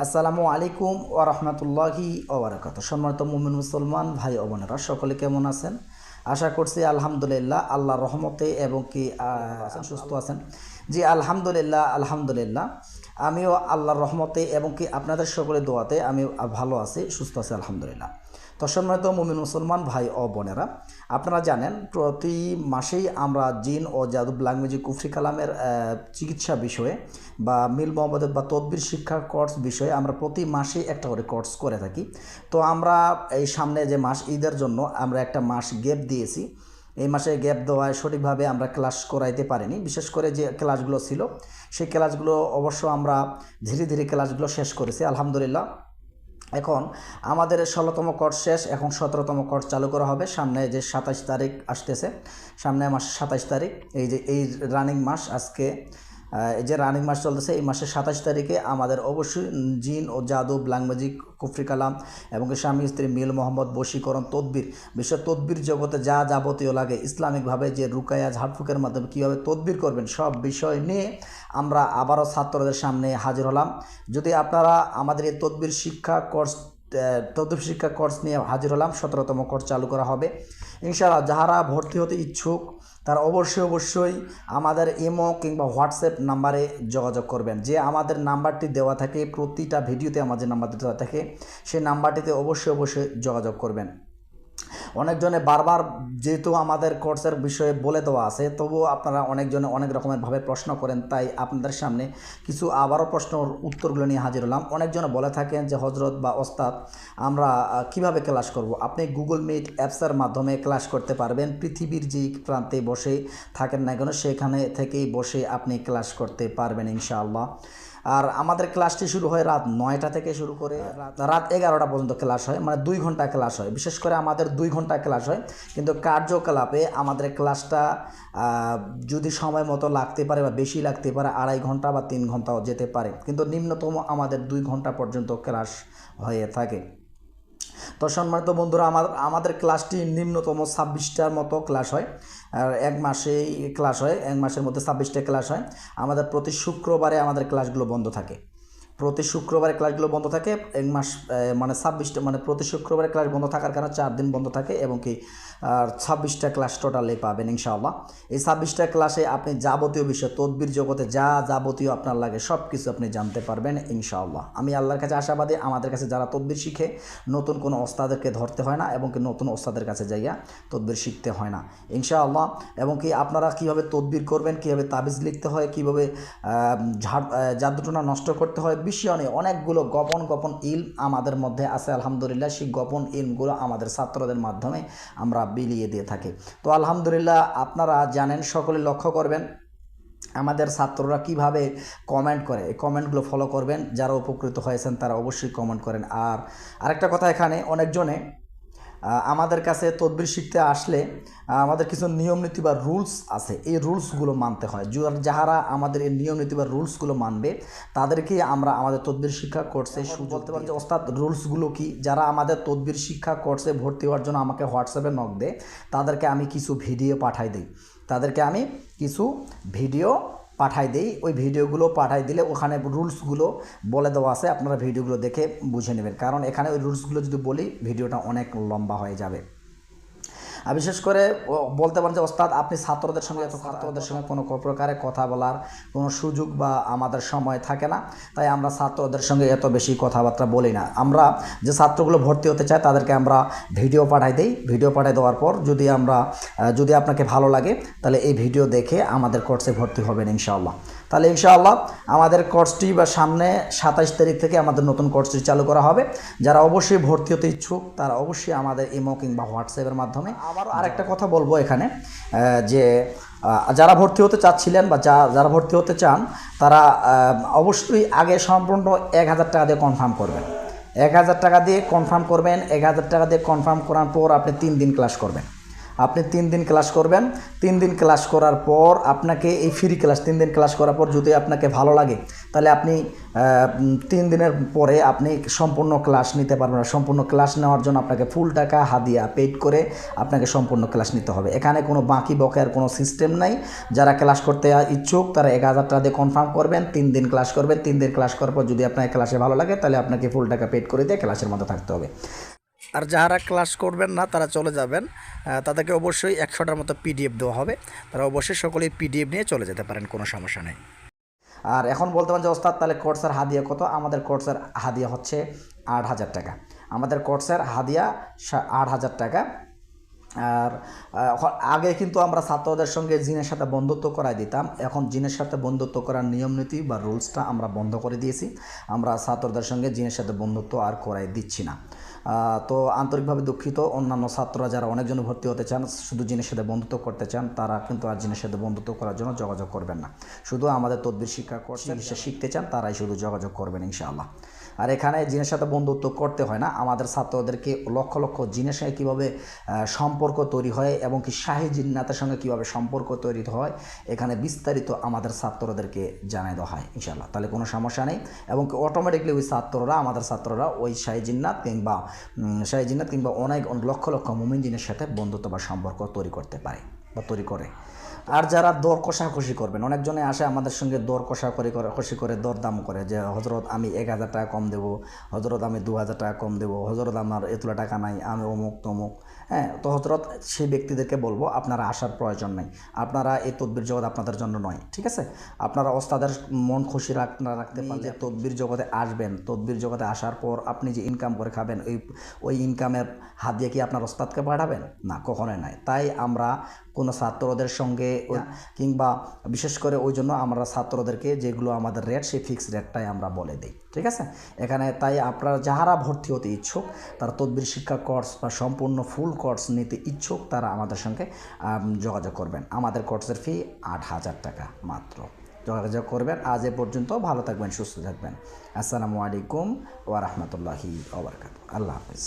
আসসালামু আলাইকুম ওরহমতুল্লাহি রহমতুল্লাহি ওবরাকাত সম্মানিত মুমিন মুসলমান, ভাই ও বোনেরা, সকলে কেমন আছেন? আশা করছি আলহামদুলিল্লাহ, আল্লাহর রহমতে এবং কি সুস্থ আছেন। জি, আলহামদুলিল্লাহ আলহামদুলিল্লাহ। আমিও আল্লাহর রহমতে এবং কি আপনাদের সকলের দোয়াতে আমি ভালো আছি, সুস্থ আছি, আলহামদুলিল্লাহ। তো সম্মানিত মুমিন মুসলমান ভাই ও বোনেরা, আপনারা জানেন প্রতি মাসেই আমরা জিন ও জাদু ল্যাঙ্গুয়েজ কুফরি কালামের চিকিৎসা বিষয়ে বা মিল মোহাম্মদের বা তদবির শিক্ষা কোর্স বিষয়ে আমরা প্রতি মাসেই একটা করে কোর্স করে থাকি। তো আমরা এই সামনে যে মাস ঈদের জন্য আমরা একটা মাস গ্যাপ দিয়েছি। এই মাসে গ্যাপ দেওয়ায় সঠিকভাবে আমরা ক্লাস করাইতে পারিনি। বিশেষ করে যে ক্লাসগুলো ছিল, সেই ক্লাসগুলো অবশ্য আমরা ধীরে ধীরে ক্লাসগুলো শেষ করেছি। আলহামদুলিল্লাহ এখন আমাদের ষোলোতম কোর্স শেষ, এখন সতেরোতম কোর্স চালু করা হবে। সামনে যে সাতাশ তারিখ আসতেছে, সামনে মাস সাতাশ তারিখ, এই যে, এই রানিং মাস আজকে এই যে রানিং মাস চলতেছে, এই মাসের সাতাশ তারিখে আমাদের অবশ্যই জিন ও জাদু ব্ল্যাক ম্যাজিক, কুফরি কালাম এবং স্বামী স্ত্রী মিল মোহাম্মদ, বশীকরণ, তদবির বিশ্ব তদবির জগতে যা যাবতীয় লাগে, ইসলামিকভাবে যে রুকায়া ঝাড়ফুকের মাধ্যমে কীভাবে তদবির করবেন সব বিষয় নিয়ে আমরা আবারও ছাত্রদের সামনে হাজির হলাম। যদি আপনারা আমাদের এই তদবির শিক্ষা, কোর্স তদবির শিক্ষা কোর্স নিয়ে হাজির হলাম। সতেরোতম কোর্স চালু করা হবে। ইনশাআল্লাহ যারা ভর্তি হতে ইচ্ছুক, তারা অবশ্যই অবশ্যই আমাদের ইমো কিংবা হোয়াটসঅ্যাপ নাম্বারে যোগাযোগ করবেন। যে আমাদের নাম্বারটি দেওয়া থাকে, প্রতিটা ভিডিওতে আমাদের নাম্বারটি দেওয়া থাকে, সেই নাম্বারটিতে অবশ্যই অবশ্যই যোগাযোগ করবেন। অনেকজনে বারবার যেহেতু আমাদের কোর্সের বিষয়ে বলে দেওয়া আছে, তবুও আপনারা অনেকজনে অনেক রকমের ভাবে প্রশ্ন করেন, তাই আপনাদের সামনে কিছু আবারও প্রশ্নর উত্তরগুলো নিয়ে হাজির হলাম। অনেকজনে বলে থাকেন যে হজরত বা ওস্তাদ, আমরা কীভাবে ক্লাস করব? আপনি গুগল মিট অ্যাপসের মাধ্যমে ক্লাস করতে পারবেন। পৃথিবীর যে প্রান্তে বসে থাকেন না কেন, সেখানে থেকেই বসে আপনি ক্লাস করতে পারবেন ইনশাআল্লাহ। আর আমাদের ক্লাসটি শুরু হয় রাত নয়টা থেকে শুরু করে রাত- রাত এগারোটা পর্যন্ত ক্লাস হয় মানে দুই ঘণ্টা ক্লাস হয়। বিশেষ করে আমাদের দুই ঘণ্টা ক্লাস হয় কিন্তু কার্যকলাপে আমাদের ক্লাসটা যদি সময় মতো লাগতে পারে বা বেশি লাগতে পারে আড়াই ঘণ্টা বা তিন ঘন্টাও যেতে পারে। কিন্তু নিম্নতম আমাদের দুই ঘণ্টা পর্যন্ত ক্লাস হয়ে থাকে। তো সম্মানিত বন্ধুরা, আমার, আমাদের ক্লাসটি নিম্নতম ছাব্বিশটার মতো ক্লাস হয়। আর এক মাসেই ক্লাস হয়, এক মাসের মধ্যে ছাব্বিশটা ক্লাস হয়। আমাদের প্রতি শুক্রবারে আমাদের ক্লাসগুলো বন্ধ থাকে। প্রতি শুক্রবারে ক্লাসগুলো বন্ধ থাকে, এক মাস মানে ছাব্বিশটা মানে প্রতি শুক্রবারে ক্লাস বন্ধ থাকার কারণে চার দিন বন্ধ থাকে এবং কি, আর ছাব্বিশটা ক্লাস টোটালি পাবেন ইনশাআল্লাহ। এই ছাব্বিশটা ক্লাসে আপনি যাবতীয় বিষয়, তদবির জগতে যা যাবতীয় আপনার লাগে সব কিছু আপনি জানতে পারবেন ইনশাআল্লাহ। আমি আল্লাহর কাছে আশাবাদী, আমাদের কাছে যারা তদবির শিখে, নতুন কোনো ওস্তাদেরকে ধরতে হয় না এবং কি নতুন ওস্তাদের কাছে যাইয়া তদবির শিখতে হয় না ইনশাআল্লাহ। এবং কি আপনারা কীভাবে তদবির করবেন, কীভাবে তাবিজ লিখতে হয়, কীভাবে ঝাড় জাদুটোনা নষ্ট করতে হয় বিষয় অনেকগুলো গোপন গোপন ইলম আমাদের মধ্যে আছে, আলহামদুলিল্লাহ। সেই গোপন ইলমগুলো আমাদের ছাত্রদের মাধ্যমে আমরা বিলিয়ে দিয়ে থাকি। তো আলহামদুলিল্লাহ, আপনারা জানেন, সকলে লক্ষ্য করবেন, আমাদের ছাত্ররা কীভাবে কমেন্ট করে, এই কমেন্টগুলো ফলো করবেন। যারা উপকৃত হয়েছেন, তারা অবশ্যই কমেন্ট করেন। আর আরেকটা কথা এখানে, অনেকজনে আমাদের কাছে তদবির শিখতে আসলে আমাদের কিছু নিয়ম নীতি বা রুলস আছে। এই রুলসগুলো মানতে হয়। যাহারা আমাদের এই নিয়ম নীতি বা রুলসগুলো মানবে তাদেরকেই আমরা আমাদের তদবির শিক্ষা কোর্সে বলতে পারি যে ওস্তাদ রুলসগুলো কি? যারা আমাদের তদবির শিক্ষা কোর্সে ভর্তি হওয়ার জন্য আমাকে হোয়াটসঅ্যাপে নক দেয় তাদেরকে আমি কিছু ভিডিও পাঠাই দিই। তাদেরকে আমি কিছু ভিডিও পাঠাই দিই, ওই ভিডিওগুলো পাঠাই দিলে ওখানে রুলসগুলো বলে দেওয়া আছে, আপনারা ভিডিওগুলো দেখে বুঝে নেবেন। কারণ এখানে ওই রুলসগুলো যদি বলি, ভিডিওটা অনেক লম্বা হয়ে যাবে। আর বিশেষ করে বলতে পারেন যে, ওস্তাদ, আপনি ছাত্রদের সঙ্গে ছাত্রদের সঙ্গে কোনো প্রকারে কথা বলার কোনো সুযোগ বা আমাদের সময় থাকে না। তাই আমরা ছাত্রদের সঙ্গে এত বেশি কথাবার্তা বলি না। আমরা যে ছাত্রগুলো ভর্তি হতে চায়, তাদেরকে আমরা ভিডিও পাঠাই দিই। ভিডিও পাঠাই দেওয়ার পর যদি আমরা যদি আপনাকে ভালো লাগে, তাহলে এই ভিডিও দেখে আমাদের কোর্সে ভর্তি হবেন ইনশাআল্লাহ। তাহলে ইনশাআল্লাহ আমাদের কোর্সটি বা সামনে সাতাইশ তারিখ থেকে আমাদের নতুন কোর্সটি চালু করা হবে। যারা অবশ্যই ভর্তি হতে ইচ্ছুক তারা অবশ্যই আমাদের ইমো কিংবা হোয়াটসঅ্যাপের মাধ্যমে আবার আরেকটা কথা বলব এখানে যে যারা ভর্তি হতে চাচ্ছিলেন বা যা যারা ভর্তি হতে চান তারা অবশ্যই আগে সম্পূর্ণ এক হাজার টাকা দিয়ে কনফার্ম করবেন। এক হাজার টাকা দিয়ে কনফার্ম করবেন এক হাজার টাকা দিয়ে কনফার্ম করার পর আপনি তিন দিন ক্লাস করবেন। আপনি তিন দিন ক্লাস করবেন। তিন দিন ক্লাস করার পর আপনাকে এই ফ্রি ক্লাস তিন দিন ক্লাস করার পর যদি আপনাকে ভালো লাগে, তাহলে আপনি তিন দিনের পরে আপনি সম্পূর্ণ ক্লাস নিতে পারবেন সম্পূর্ণ ক্লাস নেওয়ার জন্য আপনাকে ফুল টাকা হাদিয়া পেড করে আপনাকে সম্পূর্ণ ক্লাস নিতে হবে। এখানে কোনো বাকি বকেয়ার কোনো সিস্টেম নাই। যারা ক্লাস করতে ইচ্ছুক, তারা এক হাজার টাকা দিয়ে কনফার্ম করবেন। তিন দিন ক্লাস করবেন। তিন দিন ক্লাস করার পর যদি আপনার ক্লাসে ভালো লাগে, তাহলে আপনাকে ফুল টাকা পেড করে দিয়ে ক্লাসের মধ্যে থাকতে হবে। আর যারা ক্লাস করবেন না, তারা চলে যাবেন। তাদেরকে অবশ্যই একশোটার মতো পিডিএফ দেওয়া হবে। তারা অবশ্যই সকলেই পিডিএফ নিয়ে চলে যেতে পারেন, কোনো সমস্যা নেই। আর এখন বলতে পারেন যে, ওস্তাদ, তাহলে কোর্সের হাদিয়া কত? আমাদের কোর্সের হাদিয়া হচ্ছে আট হাজার টাকা। আমাদের কোর্সের হাদিয়া আট হাজার টাকা। আর আগে কিন্তু আমরা ছাত্রদের সঙ্গে জিনের সাথে বন্ধুত্ব করাই দিতাম। এখন জিনের সাথে বন্ধুত্ব করার নিয়ম নীতি বা রুলসটা আমরা বন্ধ করে দিয়েছি। আমরা ছাত্রদের সঙ্গে জিনের সাথে বন্ধুত্ব আর করাই দিচ্ছি না। তো আন্তরিকভাবে দুঃখিত। অন্যান্য ছাত্ররা যারা অনেকজন ভর্তি হতে চান শুধু জিনের সাথে বন্ধুত্ব করতে চান তারা কিন্তু আর জিনের সাথে বন্ধুত্ব করার জন্য যোগাযোগ করবেন না। শুধু আমাদের তদবির শিক্ষা করছে চিকিৎসা শিখতে চান তারাই শুধু যোগাযোগ করবেন ইনশাআল্লাহ। আর এখানে জিনের সাথে বন্ধুত্ব করতে হয় না। আমাদের ছাত্রদেরকে লক্ষ লক্ষ জিনের সঙ্গে কীভাবে সম্পর্ক তৈরি হয় এবং কি শাহী জিন্নাতের সঙ্গে কীভাবে সম্পর্ক তৈরি হয় এখানে বিস্তারিত আমাদের ছাত্রদেরকে জানাই দেওয়া হয় ইনশাল্লাহ তাহলে কোনো সমস্যা নেই। এবং অটোমেটিকলি ওই ছাত্ররা আমাদের ছাত্ররা ওই শাহী জিন্নাত কিংবা শাহী জিন্নাত কিংবা অনেক লক্ষ লক্ষ মুমিন জিনের সাথে বন্ধুত্ব বা সম্পর্ক তৈরি করতে পারে বা তৈরি করে। আর যারা দর কষাকষি করবেন, অনেকজনে আসে আমাদের সঙ্গে দর কষা করে, কষি করে দর দাম করে যে হজরত আমি এক হাজার টাকা কম দেবো হজরত আমি দু হাজার টাকা কম দেবো হজরত আমার এতলা টাকা নাই, আমি অমুক তমুক। হ্যাঁ তো হজরত সেই ব্যক্তিদেরকে বলব আপনারা আসার প্রয়োজন নেই। আপনারা এই তদবির জগৎ আপনাদের জন্য নয় ঠিক আছে? আপনারা ওস্তাদের মন খুশি রাখ না রাখতে পারলে তদবির জগতে আসবেন। তদবির জগতে আসার পর আপনি যে ইনকাম করে খাবেন ওই ওই ইনকামের হাত দিয়ে কি আপনার ওস্তাদকে পাঠাবেন? না কখনোই নয়। তাই আমরা কোনো ছাত্রদের সঙ্গে কিংবা বিশেষ করে ওই জন্য আমরা ছাত্রদেরকে যেগুলো আমাদের রেট সেই ফিক্স রেটটাই আমরা বলে দিই। ঠিক আছে? এখানে তাই আপনারা যাহারা ভর্তি হতে ইচ্ছুক, তারা তদবির শিক্ষা কোর্স বা সম্পূর্ণ ফুল কোর্স নিতে ইচ্ছুক, তারা আমাদের সঙ্গে যোগাযোগ করবেন। আমাদের কোর্সের ফি আট হাজার টাকা মাত্র। যোগাযোগ করবেন। আজ এ পর্যন্ত ভালো থাকবেন, সুস্থ থাকবেন। আসসালামু আলাইকুম ওয়া রাহমাতুল্লাহি ওয়া বারাকাতুহু। আল্লাহ হাফিজ।